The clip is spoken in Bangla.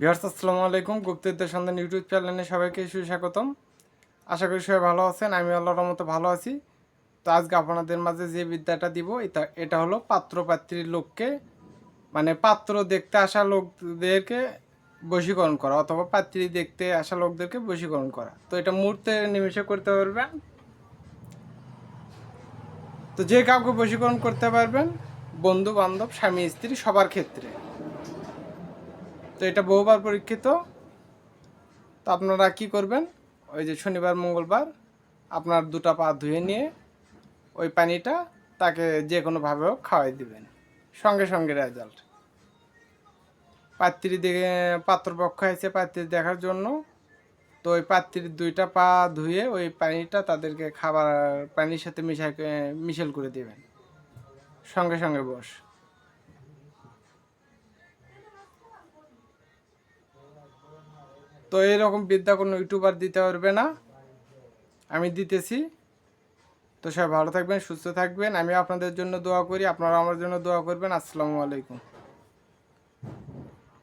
ভিউয়ার্স, আসসালামু আলাইকুম। গুপ্তবিদ্যা সন্ধান ইউটিউব চ্যানেলে সবাইকে সুস্বাগতম। আশা করি সবাই ভালো আছেন। আমি আল্লাহর মতো ভালো আছি। তো আজকে আপনাদের মাঝে যে বিদ্যাটা দিব, এটা এটা হলো পাত্র পাত্রীর লোককে মানে পাত্র দেখতে আসা লোকদেরকে বশীকরণ করা, অথবা পাত্রী দেখতে আসা লোকদেরকে বশীকরণ করা। তো এটা মুহূর্তে নিমেষে করতে পারবেন। তো যে কাউকে বশীকরণ করতে পারবেন বন্ধু বান্ধব স্বামী স্ত্রী সবার ক্ষেত্রে। তো এটা বহুবার পরীক্ষিত। তো আপনারা কি করবেন? ওই যে শনিবার, মঙ্গলবার আপনার দুটা পা ধুয়ে নিয়ে ওই পানিটা তাকে যে কোনোভাবে হোক খাওয়াই দিবেন। সঙ্গে সঙ্গে রেজাল্ট পাত্রী দেখে, পাত্রপক্ষ আছে পাত্রী দেখার জন্য তো ওই পাত্রীর দুইটা পা ধুয়ে ওই পানিটা তাদেরকে খাবার, পানির সাথে মিশাই, মিশেল করে দেবেন। সঙ্গে সঙ্গে বস। তো এরকম বিদ্যা কোনো ইউটিউবার দিতে পারবে না। আমি দিতেছি। তো সবাই ভালো থাকবেন, সুস্থ থাকবেন। আমি আপনাদের জন্য দোয়া করি আপনারা আমার জন্য দোয়া করবেন। আসসালামু আলাইকুম।